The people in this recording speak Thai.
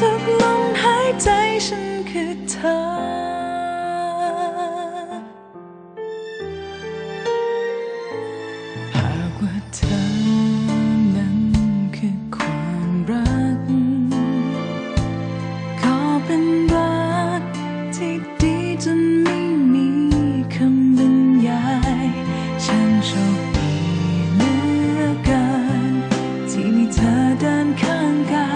ทุกลมหายใจฉันคือเธอ หากว่าเธอนั้นคือความรัก ขอเป็นรักที่ดีจนไม่มีคำบรรยาย ฉันโชคดีเหลือเกินที่มีเธอเดินข้างกาย